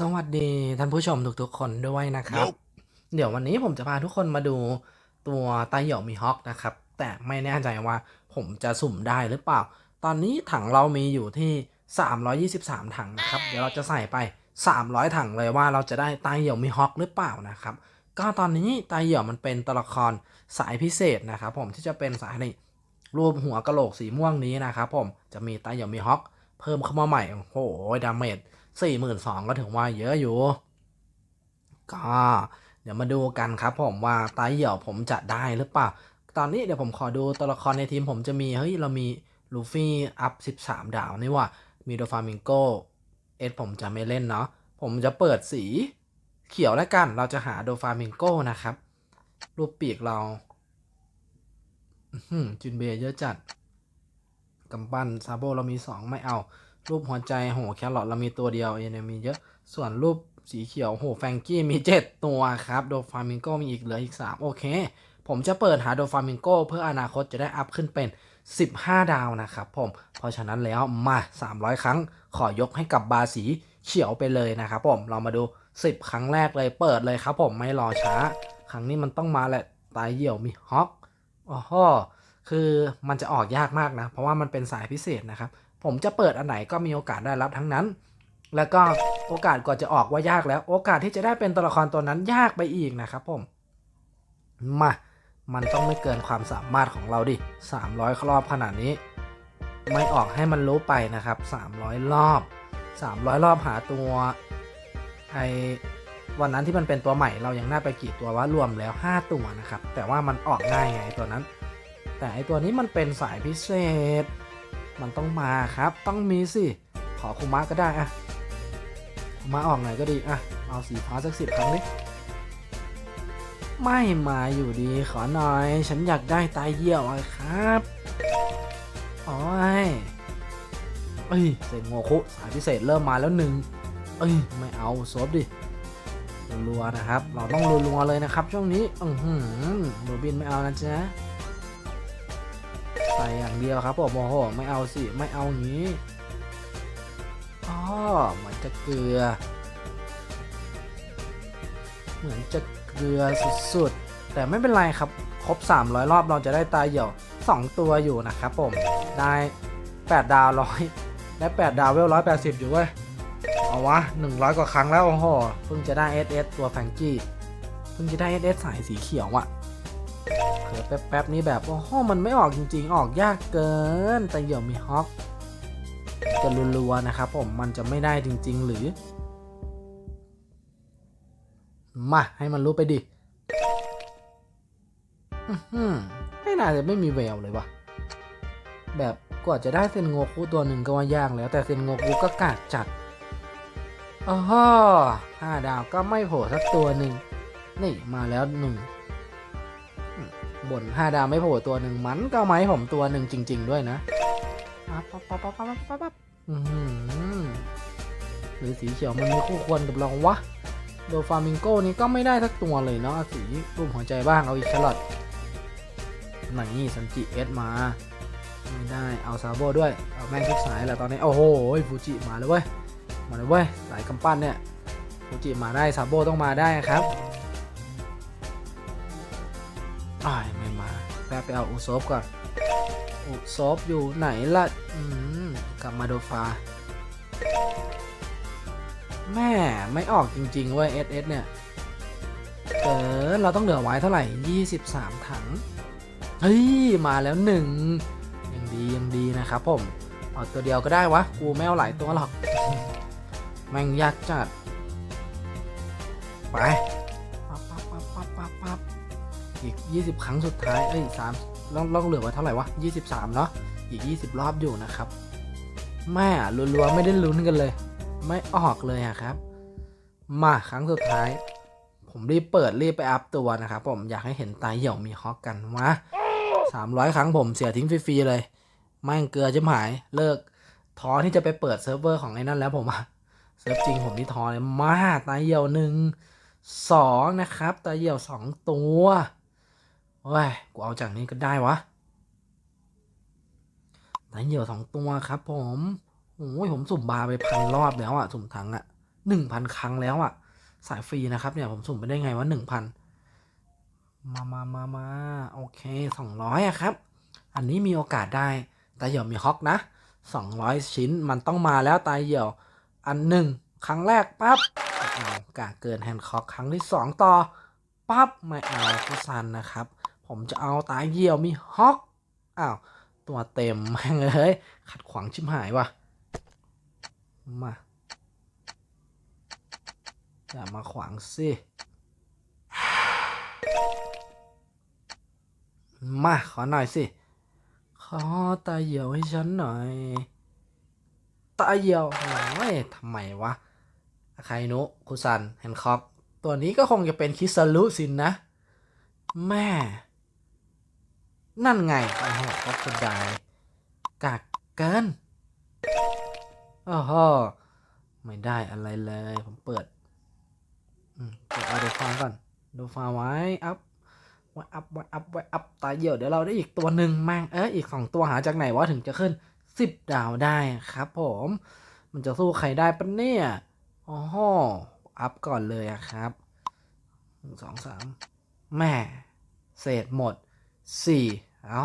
สวัสดีท่านผู้ชมทุกๆคนด้วยนะครับ เดี๋ยววันนี้ผมจะพาทุกคนมาดูตัวไตเหยี่ยวมีฮอกนะครับ แต่ไม่แน่ใจว่าผมจะสุ่มได้หรือเปล่า ตอนนี้ถังเรามีอยู่ที่ 323 ถังนะครับ เดี๋ยวเราจะใส่ไป 300 ถังเลยว่าเราจะได้ไตเหยี่ยวมีฮอกหรือเปล่านะครับ ก็ตอนนี้ไตเหยี่ยวมันเป็นตัวละครสายพิเศษนะครับผมที่จะเป็นสายนี่รูปหัวกะโหลกสีม่วงนี้นะครับผมจะมีไตเหยี่ยวมีฮอกเพิ่มเข้ามาใหม่โอ้โหดาเมจ สี่หมื่นสองก็ถือว่าเยอะอยู่ ก็เดี๋ยวมาดูกันครับผมว่าไตาเหี่ยวผมจะได้หรือเปล่า ตอนนี้เดี๋ยวผมขอดูตัวละครในทีมผมจะมี เฮ้ย เรามีลูฟี่อัพ 13 ดาวนี่ว่า มีโดฟามิงโกเอสผมจะไม่เล่นเนาะ ผมจะเปิดสีเขียวแล้วกัน เราจะหาโดฟามิงโกนะครับ รูปปีกเราจุนเบยเยอะจัดกำปั้นซาโบเรามี 2 ไม่เอา รูปหัวใจโหแครอทเรามีตัวเดียวเองเนี่ยมีเยอะส่วนรูปสีเขียวโหแฟงกี้มี 7 ตัวครับโดฟามิงโกมีอีกเหลืออีก 3 โอเค ผมจะเปิดหาโดฟามิงโกเพื่ออนาคตจะได้อัพขึ้นเป็น 15 ดาวนะครับผม เพราะฉะนั้นแล้วมา 300 ครั้งขอยกให้กับบาสีเขียวไปเลยนะครับผม เรามาดู 10 ครั้งแรกเลยเปิดเลยครับผมไม่รอช้า ครั้งนี้มันต้องมาแหละตายเหี่ยวมีฮอกโอ้โหคือมันจะออกยากมากนะ เพราะว่ามันเป็นสายพิเศษนะครับ ผมจะเปิดอันไหนก็มีโอกาสได้รับทั้งนั้น แล้วก็โอกาสก่อนจะออกว่ายากแล้ว โอกาสที่จะได้เป็นตัวละครตัวนั้นยากไปอีกนะครับผม มา มันต้องไม่เกินความสามารถของเราดิ 300 รอบขนาดนี้ ไม่ออกให้มันรู้ไปนะครับ 300 รอบ 300 รอบหาตัวไอวันนั้นที่มันเป็นตัวใหม่เรายังน่าไปกี่ตัวว่ารวมแล้ว 5 ตัวนะครับ แต่ว่ามันออกง่ายไงตัวนั้น แต่ไอตัวนี้มันเป็นสายพิเศษ มันต้องมาครับ ต้องมีสิ ขอคุมะก็ได้อะคุมะออกหน่อยก็ดีอะเอาสีฟ้าสักสิบครั้งดิไม่มาอยู่ดีขอหน่อย ฉันอยากได้ตายเยี่ยวอะครับโอ้ยเอ้ยเซนโงคุสายพิเศษเริ่มมาแล้วหนึ่งเอ้ยไม่เอาซบดิรัวนะครับ เราต้องรัวๆเลยนะครับ ช่วงนี้อือหือโรบินไม่เอานะจ๊ะ ส่อย่างเดียวครับผมโอ้โหไม่เอาสิ ไม่เอางี้อ๋อเหมือนจะเกลือ เหมือนจะเกลือสุดๆ แต่ไม่เป็นไรครับ ครบ 300 รอบเราจะได้ตาเหี่ยว 2 ตัวอยู่นะครับผม ได้ 8 ดาวร้อยได้8ดาวเวลร้อยแปดสิบอยู่เว้ย เอาวะ 100 กว่าครั้งแล้ว โอ้โห เพิ่งจะได้ SS ตัวแฟงกี้ เพิ่งจะได้ SS สายสีเขียวอะ เผลอแป๊บๆนี้แบบโอ้โหมันไม่ออกจริง ๆ ออกยากเกิน แต่เหี่ยวมีฮอกจะรัวๆนะครับผมมันจะไม่ได้จริง ๆ หรือ มาให้มันรู้ไปดิไม่น่าจะไม่มีแววเลยวะแบบกว่าจะได้เซนโงคุตัวหนึ่งก็ว่ายากแล้ว แต่เซนโงคุก็กากจัดอ๋อห้าดาวก็ไม่โผล่สักตัวหนึ่งนี่มาแล้วหนึ่ง บนห้าดาวไม่โผล่ตัวหนึ่งมันก็เอามาให้ผมตัวหนึ่งจริง ๆ ด้วยนะปั๊บปั๊บปั๊บปั๊บปั๊บปั๊บหรือสีเขียวมันมีคู่ควรกับเราวะโดฟามิงโก้นี่ก็ไม่ได้สักตัวเลยเนาะสีรูปหัวใจบ้างเอาอีกแครอทไหนสันจิเอสมา ไม่ได้เอาซาโบด้วย เอาแม่งทุกสายแหละตอนนี้ โอ้โหฟูจิมาเลยเว้ย มาเลยเว้ยสายกำปั้นเนี่ยฟูจิมาได้ซาโบต้องมาได้ครับอ้าย ไปเอาอุซบก่อน อุซบอยู่ไหนล่ะ อืมกลับมาโดฟา แม่ไม่ออกจริงๆเว้ย SS เอสเนี่ยเกินเราต้องเหลือไว้เท่าไหร่ 23 ถัง เฮ้ย มาแล้วหนึ่งยังดียังดีนะครับผมเอาตัวเดียวก็ได้วะ กูไม่เอาหลายตัวหรอก แม่งยากจัด ไป อีก 20 ครั้งสุดท้าย เอ้ยสามต้องต้องเหลือไว้เท่าไหร่วะ 23 เนาะ อีก 20 รอบอยู่นะครับ แม่รัวๆ ไม่ได้ลุ้นกันเลย ไม่ออกเลยอะครับ มาครั้งสุดท้าย ผมรีบเปิดรีบไปอัพตัวนะครับผมอยากให้เห็นตายเหี่ยวมีฮอกกันมา300 ครั้งผมเสียทิ้งฟรีๆเลย แม่งเกลือจะหาย เลิกท้อที่จะไปเปิดเซิร์ฟเวอร์ของไอ้นั่นแล้วผมอะเซิร์ฟจริงผมที่ท้อเลยมาตายเหี่ยวหนึ่งสองนะครับ ตายเหี่ยวสองตัว โอ้ย กูเอาจากนี้ก็ได้วะแตายเหี่ยวสองตัวครับผมโอ้ยผมสุ่มบาไปพันรอบแล้วอะสุ่มถังอะหนึ่งพันครั้งแล้วอะสายฟรีนะครับเนี่ยผมสุ่มไปได้ไงว่าหนึ่งพันมามามามาโอเคสองร้อยอะครับ อันนี้มีโอกาสได้ตาเหี่ยวมีฮอกนะสองร้อยชิ้นมันต้องมาแล้วตาเหี่ยว อันหนึ่งครั้งแรกปั๊บเอากาเกินแฮนด์คอกครั้งที่สองต่อปั๊บไม่เอาคุซันนะครับ ผมจะเอาตาเหี่ยวมีฮอกอ้าวตัวเต็มแม่งเอ้ยขัดขวางชิมหายว่ะมาอย่ามาขวางสิมาขอหน่อยสิขอตาเหี่ยวให้ฉันหน่อย ตาเหี่ยวโอ้ยทำไมวะอาคานุคุซันแฮนคอก ตัวนี้ก็คงจะเป็นคิสรุสินนะ แม่ นั่นไงโอ้โหก็กระไดกากเกินโอ้โหไม่ได้อะไรเลย ผมเปิดอืมเปิดเอาดูฟ้าก่อนดูฟ้าไว้อัพไว้อัพไว้อัพไว้อัพตายเหี่ยวเดี๋ยวเราได้อีกตัวหนึ่งแม่งเอ้ยอีกสองตัวหาจากไหนวะถึงจะขึ้นสิบดาวได้ครับ ผม มันจะสู้ใครได้ปะเนี่ยอ๋ออัพก่อนเลยอะครับหนึ่งสองสามแม่เศษหมด สี่เอา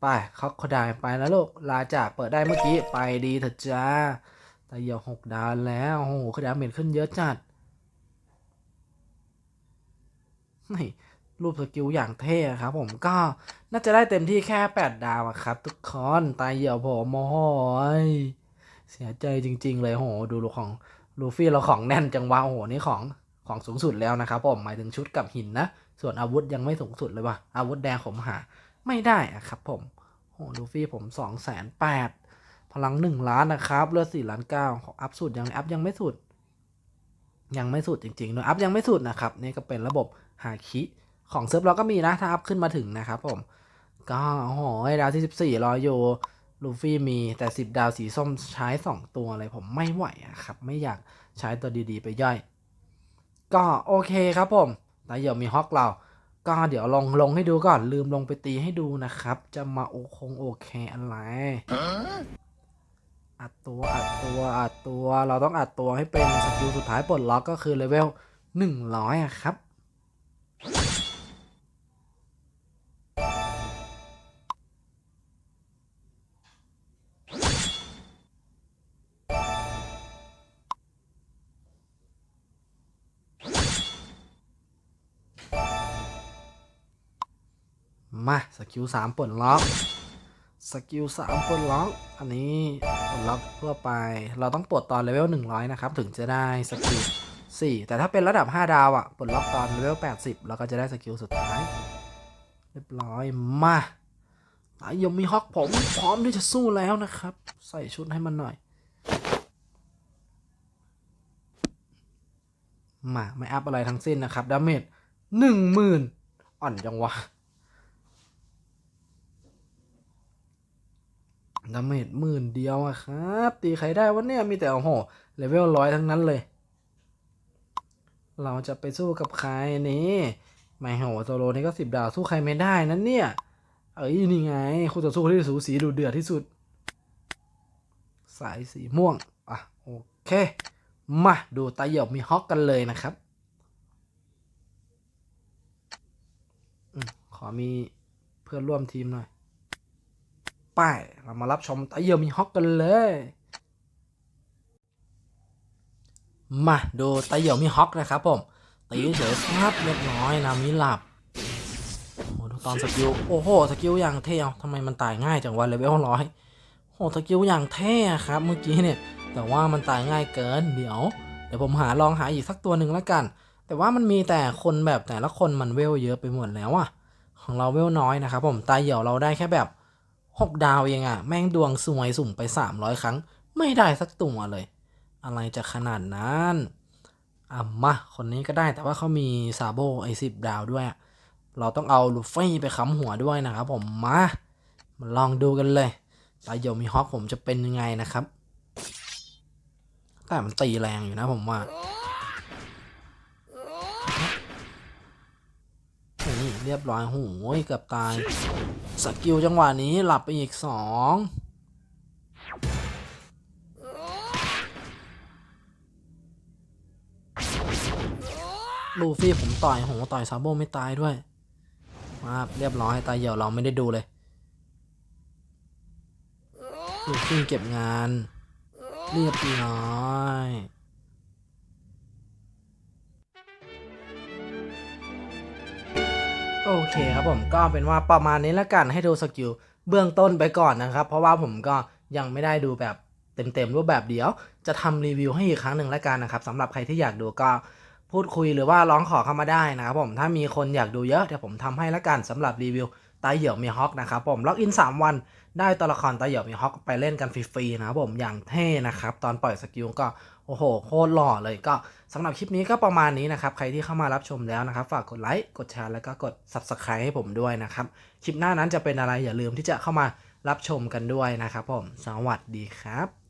ไปเขาเขาได้ไปแล้วลูกลาจากเปิดได้เมื่อกี้ไปดีเถอะจ้าตาเหี่ยวหกดาวแล้วโอ้โหขดาวเมจขึ้นเยอะจัดนี่รูปสกิลอย่างเท่ครับผมก็น่าจะได้เต็มที่แค่ 8 ดาวครับทุกคนตายเหี่ยวผมโอ้โหยเสียใจจริง ๆ เลยโห ดูลูกของลูฟี่เราของแน่นจังวะโอ้โหนี่ของ ของสูงสุดแล้วนะครับผมหมายถึงชุดกับหินนะส่วนอาวุธยังไม่สูงสุดเลยว่ะอาวุธแดงผมหาไม่ได้อะครับผมโหลูฟี่ผม2องแสนแปดพลัง 1 ล้านนะครับเลือด4ล้านเก้าของอัพสุดยังอัพยังไม่สุด ยังไม่สุดจริงๆเนอะอัพยังไม่สุดนะครับนี่ก็เป็นระบบฮาคิของเซิร์ฟเราก็มีนะถ้าอัพขึ้นมาถึงนะครับผมก็โอ้โหดาวที่ 14รออยู่ลูฟี่มีแต่ 10 ดาวสีส้มใช้ 2 ตัวเลยผมไม่ไหวอะครับ ไม่อยากใช้ตัวดีๆ ไปย่อย ก็โอเคครับผมแต่เดี๋ยวมีฮอกเรา ก็เดี๋ยวลองลงให้ดูก่อน ลืมลงไปตีให้ดูนะครับ จะมาโอคงโอเคอะไรอัดตัวอัดตัวอัดตัว เราต้องอัดตัวให้เป็นสกิลสุดท้ายปลดล็อกก็คือเลเวลหนึ่งร้อยอะครับ มาสกิลสามปลดล็อกสกิลสามปลดล็อกอันนี้ปลดล็อกทั่วไป เราต้องปลดตอนเลเวล100 นะครับ ถึงจะได้สกิล4แต่ถ้าเป็นระดับ 5 ดาวอะปลดล็อกตอนเลเวล80 แล้วก็จะได้สกิลสุดท้าย เรียบร้อยมาตายยมมีฮอกผมพร้อมที่จะสู้แล้วนะครับ ใส่ชุดให้มันหน่อย มา ไม่อัพอะไรทั้งสิ้นนะครับดาเมจหนึ่งหมื่นอ่อนจังวะ ดาเมจหมื่นเดียวอะครับ ตีใครได้วะเนี่ยมีแต่โอ้โหเลเวลร้อยทั้งนั้นเลย เราจะไปสู้กับใครนี่ไม่โหโซโลนี่ก็สิบดาวสู้ใครไม่ได้นั่นเนี่ย เอ้ยนี่ไงคู่ต่อสู้ที่สูสีดูเดือดที่สุด สายสีม่วง อะ โอเค มาดูตาเหยอบมีฮอกกันเลยนะครับอขอมีเพื่อนร่วมทีมหน่อย ไป้ายเรามารับชมตาเหยอมีฮอกกันเลย มาดูตาเหยอมีฮอกนะครับผม ตีเฉยๆครับเรียบร้อยนามิหลับโอ้โหดูตอนสกิล โอ้โห สกิลอย่างเท่เอาทำไมมันตายง่ายจังวะเลเวลร้อยโอ้โหสกิลอย่างเท่ครับ เมื่อกี้เนี่ย แต่ว่ามันตายง่ายเกิน เดี๋ยว เดี๋ยวผมหาลองหาอีกสักตัวหนึ่งแล้วกัน แต่ว่ามันมีแต่คนแบบแต่ละคนมันเวลเยอะไปหมดแล้วอะของเราเวลน้อยนะครับผม ตายเหี่ยวเราได้แค่แบบ 6ดาวเองอะแม่งดวงสวยสุ่มไป 300 ครั้ง ไม่ได้สักตัวเลย อะไรจะขนาดนั้นอะมาคนนี้ก็ได้แต่ว่าเขามีซาโบไอสิบดาวด้วยอะเราต้องเอาลูฟี่ไปค้ำหัวด้วยนะครับผมมามาลองดูกันเลยตาเหี่ยวมีฮอกผมจะเป็นยังไงนะครับ แต่มันตีแรงอยู่นะผมว่านี่เรียบร้อยโหูยเกือบตาย สกิลจังหวะนี้หลับไปอีกสองลูฟี่ผมต่อยโหต่อยซาโบไม่ตายด้วยมาเรียบร้อยตายเหี่ยวเราไม่ได้ดูเลยลูฟี่เก็บงาน เรียบร้อย โอเคครับผมก็เป็นว่าประมาณนี้แล้วกันให้ดูสกิลเบื้องต้นไปก่อนนะครับ เพราะว่าผมก็ยังไม่ได้ดูแบบเต็มๆรูปแบบเดียว จะทำรีวิวให้อีกครั้งหนึ่งแล้วกันนะครับสำหรับใครที่อยากดูก็พูดคุยหรือว่าร้องขอเข้ามาได้นะครับผมถ้ามีคนอยากดูเยอะเดี๋ยวผมทำให้ละกันสำหรับรีวิว ตาเหี่ยวมีฮอกนะครับผมล็อกอิน 3 วันได้ตัวละครตาเหี่ยวมีฮอกไปเล่นกันฟรีๆนะครับผมอย่างเท่นะครับ ตอนปล่อยสกิลก็โอ้โหโคตรหล่อเลยก็สำหรับคลิปนี้ก็ประมาณนี้นะครับ ใครที่เข้ามารับชมแล้วนะครับ ฝากกดไลค์กดแชร์แล้วก็กด subscribe ให้ผมด้วยนะครับ คลิปหน้านั้นจะเป็นอะไรอย่าลืมที่จะเข้ามารับชมกันด้วยนะครับผมสวัสดีครับ